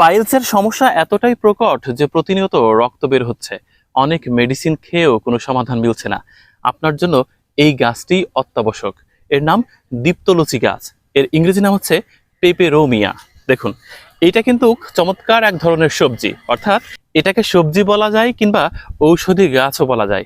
পাইলসের সমস্যা এতটাই প্রকট যে প্রতিনিয়ত রক্ত বের হচ্ছে। অনেক মেডিসিন খেয়েও কোনো সমাধান মিলছে না। আপনার জন্য এই গাছটি অত্যাবশ্যক। এর নাম দীপ্তলুচি গাছ। এর ইংরেজি নাম হচ্ছে পেপেরোমিয়া। দেখুন এটা কিন্তু চমৎকার এক ধরনের সবজি। অর্থাৎ এটাকে সবজি বলা যায় কিংবা ঔষধি গাছও বলা যায়।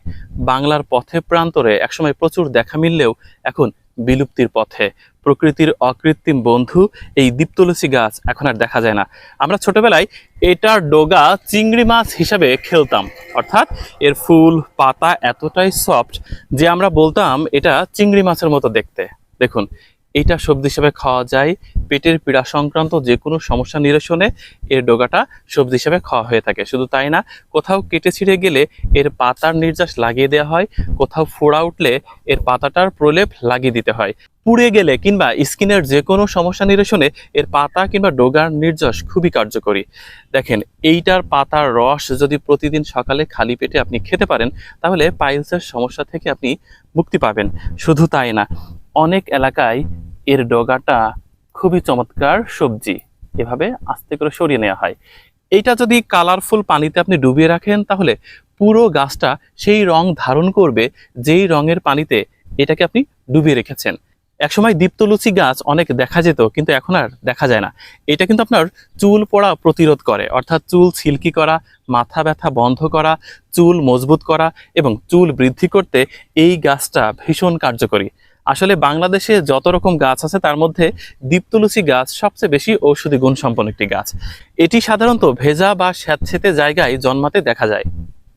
বাংলার পথে প্রান্তরে একসময় প্রচুর দেখা মিললেও এখন বিলুপ্তির পথে। প্রকৃতির অকৃত্রিম বন্ধু, এই দীপ্তলসি গাছ এখন আর দেখা যায় না। আমরা ছোটবেলায় এটার ডোগা চিংড়ি মাছ হিসাবে খেলতাম। অর্থাৎ এর ফুল, পাতা এতটাই সফট যে আমরা বলতাম এটা চিংড়ি মাছের মতো দেখতে। দেখুন এটা সবজি হিসেবে খাওয়া যায়। পেটের পীড়া সংক্রান্ত যে কোনো সমস্যা নিরসনে এর ডোগাটা সবজি হিসেবে খাওয়া হয়ে থাকে। শুধু তাই না, কোথাও কেটে ছিঁড়ে গেলে এর পাতার নির্যাস লাগিয়ে দেওয়া হয়, কোথাও ফোড়া উঠলে এর পাতাটার প্রলেপ লাগিয়ে দিতে হয়। পুড়ে গেলে কিংবা স্কিনের যে কোনো সমস্যা নিরসনে এর পাতা কিংবা ডোগার নির্যাস খুবই কার্যকরী। দেখেন, এইটার পাতার রস যদি প্রতিদিন সকালে খালি পেটে আপনি খেতে পারেন, তাহলে পাইলসের সমস্যা থেকে আপনি মুক্তি পাবেন। শুধু তাই না, অনেক এলাকায় এর ডগাটা খুবই চমৎকার সবজি। এভাবে আস্তে করে সরিয়ে নেওয়া হয়। এইটা যদি কালারফুল পানিতে আপনি ডুবিয়ে রাখেন, তাহলে পুরো গাছটা সেই রং ধারণ করবে, যেই রঙের পানিতে এটাকে আপনি ডুবিয়ে রেখেছেন। একসময় দীপ্তলুচি গাছ অনেক দেখা যেত, কিন্তু এখন আর দেখা যায় না। এটা কিন্তু আপনার চুল পড়া প্রতিরোধ করে, অর্থাৎ চুল ছিলকি করা, মাথা ব্যথা বন্ধ করা, চুল মজবুত করা এবং চুল বৃদ্ধি করতে এই গাছটা ভীষণ কার্যকরী। আসলে বাংলাদেশে যত রকম গাছ আছে, তার মধ্যে দীপ্তলুচি গাছ সবচেয়ে বেশি ঔষধি গুণ সম্পন্ন একটি গাছ। এটি সাধারণত ভেজা বা স্যাঁতসেতে জায়গায় জন্মাতে দেখা যায়।